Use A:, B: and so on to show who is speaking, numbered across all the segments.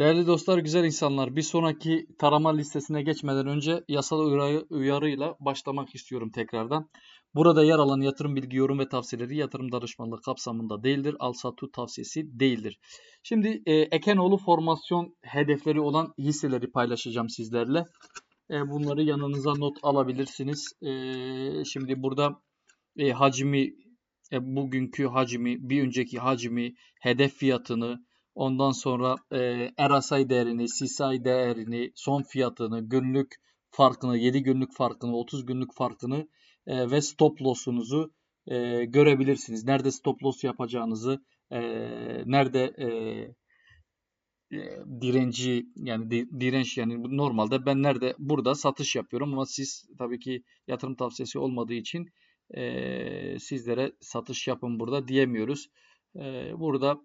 A: Değerli dostlar, güzel insanlar, bir sonraki tarama listesine geçmeden önce yasal uyarı, uyarıyla başlamak istiyorum tekrardan. Burada yer alan yatırım bilgi, yorum ve tavsiyeleri yatırım danışmanlığı kapsamında değildir. Al-Satu tavsiyesi değildir. Şimdi e, Ekenoğlu formasyon hedefleri olan hisseleri paylaşacağım sizlerle. E, bunları yanınıza not alabilirsiniz. E, şimdi burada e, hacmi, e, bugünkü hacmi, bir önceki hacmi, hedef fiyatını, Ondan sonra e, RSI değerini, CSI değerini, son fiyatını, günlük farkını, 7 günlük farkını, 30 günlük farkını e, ve stop loss'unuzu e, görebilirsiniz. Nerede stop loss yapacağınızı, e, nerede e, direnci yani di, direnç yani normalde ben nerede burada satış yapıyorum ama siz tabii ki yatırım tavsiyesi olmadığı için e, sizlere satış yapın burada diyemiyoruz. E, burada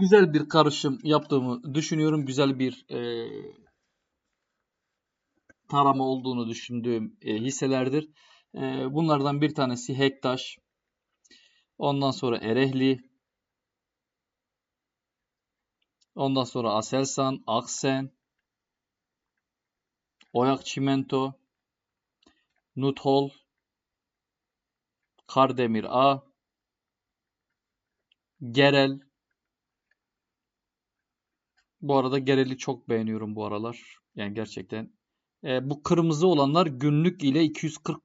A: güzel bir karışım yaptığımı düşünüyorum. Güzel bir e, tarama olduğunu düşündüğüm e, hisselerdir. E, bunlardan bir tanesi Hektaş. Ondan sonra Erehli. Ondan sonra Aselsan, Aksen, Oyak Çimento, Nuthol, Kardemir A, Gerel, bu arada Gerel'i çok beğeniyorum bu aralar. Yani gerçekten. E, bu kırmızı olanlar günlük ile 240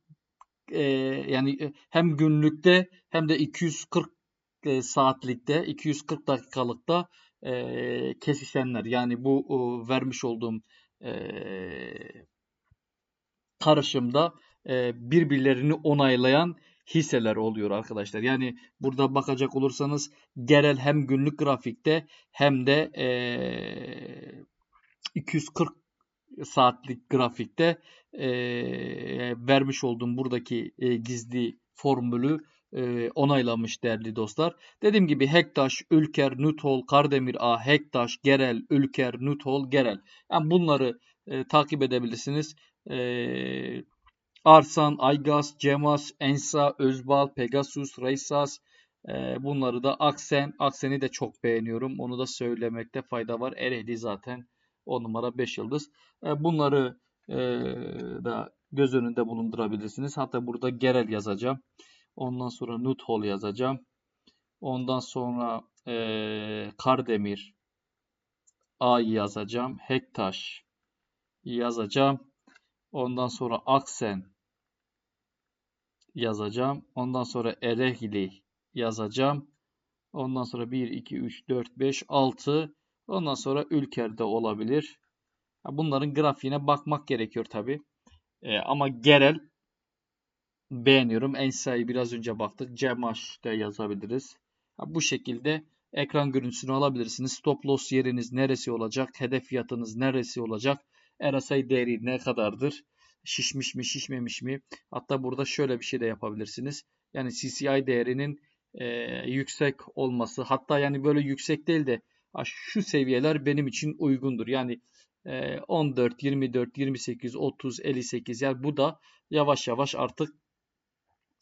A: e, yani e, hem günlükte hem de 240 e, saatlikte 240 dakikalıkta e, kesişenler. Yani bu e, vermiş olduğum e, karışımda e, birbirlerini onaylayan hisseler oluyor arkadaşlar. Yani burada bakacak olursanız genel hem günlük grafikte hem de e, 240 saatlik grafikte e, vermiş olduğum buradaki e, gizli formülü e, onaylamış değerli dostlar. Dediğim gibi Hektaş, Ülker, Nuthol, Kardemir A, Hektaş, Gerel, Ülker, Nuthol, Gerel. Yani bunları e, takip edebilirsiniz. E, Arsan, Aygaz, Cemas, Ensa, Özbal, Pegasus, Reysas e, bunları da Aksen. Aksen'i de çok beğeniyorum. Onu da söylemekte fayda var. Ereğli zaten 10 numara 5 yıldız. E, bunları e, da göz önünde bulundurabilirsiniz. Hatta burada Gerel yazacağım. Ondan sonra Nuthol yazacağım. Ondan sonra e, Kardemir A'yı yazacağım. Hektaş yazacağım. Ondan sonra Aksen yazacağım. Ondan sonra Erehli yazacağım. Ondan sonra 1, 2, 3, 4, 5, 6. Ondan sonra Ülker'de olabilir. Bunların grafiğine bakmak gerekiyor tabi. Ee, ama genel beğeniyorum. Ensa'yı biraz önce baktık. Cemaş da yazabiliriz. Bu şekilde ekran görüntüsünü alabilirsiniz. Stop loss yeriniz neresi olacak? Hedef fiyatınız neresi olacak? RSI değeri ne kadardır? Şişmiş mi şişmemiş mi? Hatta burada şöyle bir şey de yapabilirsiniz. Yani CCI değerinin e, yüksek olması hatta yani böyle yüksek değil de şu seviyeler benim için uygundur. Yani e, 14, 24, 28, 30, 58 yani bu da yavaş yavaş artık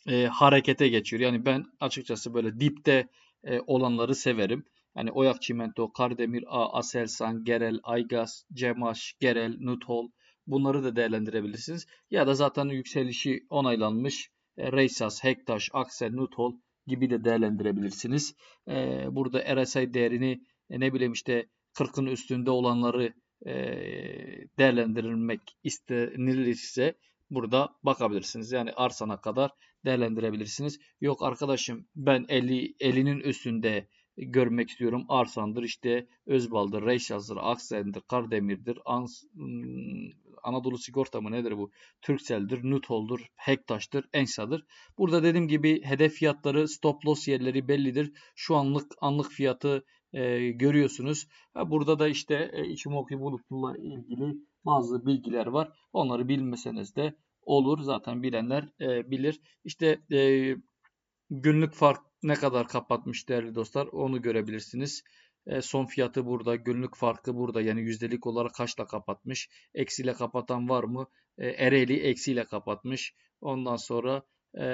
A: e, harekete geçiyor. Yani ben açıkçası böyle dipte e, olanları severim. Yani Oyak Çimento, Kardemir, A, Aselsan, Gerel, Aygaz, Cemaş, Gerel, Nuthol Bunları da değerlendirebilirsiniz. Ya da zaten yükselişi onaylanmış e, Reysas, Hektaş, Aksel, Nuthol gibi de değerlendirebilirsiniz. E, burada RSI değerini e, ne bileyim işte 40'ın üstünde olanları e, değerlendirilmek istenilirse burada bakabilirsiniz. Yani arsana kadar değerlendirebilirsiniz. Yok arkadaşım ben 50 50'nin üstünde görmek istiyorum. Arsan'dır, işte Özbal'dır, Reyşaz'dır, Aksen'dir, Kardemir'dir, Ans, hmm, Anadolu Sigorta mı nedir bu? Türksel'dir, Nutol'dur, Hektaş'tır, Ensa'dır. Burada dediğim gibi hedef fiyatları, stop loss yerleri bellidir. Şu anlık anlık fiyatı e, görüyorsunuz. Burada da işte e, Ichimoku bulutuyla ilgili bazı bilgiler var. Onları bilmeseniz de olur. Zaten bilenler e, bilir. İşte e, günlük fark ne kadar kapatmış değerli dostlar onu görebilirsiniz. E, son fiyatı burada. Günlük farkı burada. Yani yüzdelik olarak kaçla kapatmış. Eksiyle kapatan var mı? E, Ereğli eksiyle kapatmış. Ondan sonra e,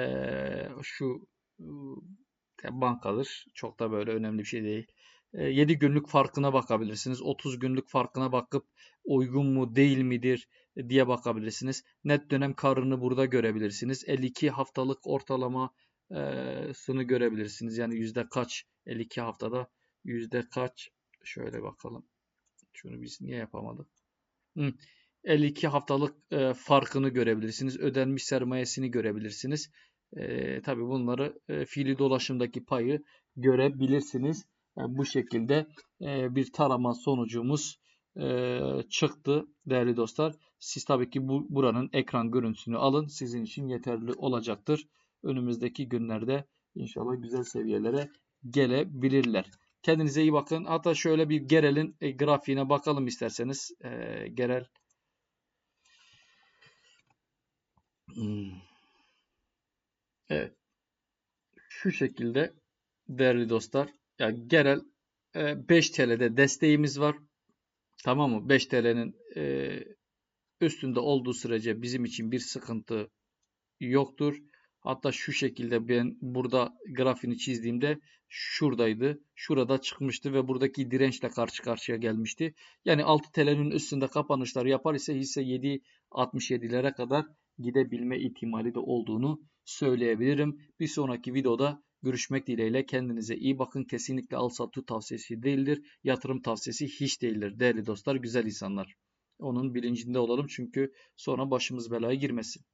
A: şu e, bankadır. Çok da böyle önemli bir şey değil. 7 günlük farkına bakabilirsiniz. 30 günlük farkına bakıp uygun mu değil midir diye bakabilirsiniz. Net dönem karını burada görebilirsiniz. 52 haftalık ortalamasını görebilirsiniz. Yani yüzde kaç 52 haftada yüzde kaç şöyle bakalım. Şunu biz niye yapamadık? Hı. 52 haftalık e, farkını görebilirsiniz. Ödenmiş sermayesini görebilirsiniz. E, tabii bunları e, fiili dolaşımdaki payı görebilirsiniz. Yani bu şekilde e, bir tarama sonucumuz e, çıktı değerli dostlar. Siz tabii ki bu, buranın ekran görüntüsünü alın. Sizin için yeterli olacaktır. Önümüzdeki günlerde inşallah güzel seviyelere gelebilirler. Kendinize iyi bakın. Hatta şöyle bir Gerel'in e, grafiğine bakalım isterseniz. E, Gerel Hmm. Evet. Şu şekilde değerli dostlar. Yani genel 5 TL'de desteğimiz var. Tamam mı? 5 TL'nin üstünde olduğu sürece bizim için bir sıkıntı yoktur. Hatta şu şekilde ben burada grafini çizdiğimde şuradaydı. Şurada çıkmıştı ve buradaki dirençle karşı karşıya gelmişti. Yani 6 TL'nin üstünde kapanışlar yapar ise hisse 7.67'lere kadar gidebilme ihtimali de olduğunu söyleyebilirim. Bir sonraki videoda görüşmek dileğiyle kendinize iyi bakın. Kesinlikle al satı tavsiyesi değildir. Yatırım tavsiyesi hiç değildir. Değerli dostlar, güzel insanlar. Onun bilincinde olalım çünkü sonra başımız belaya girmesin.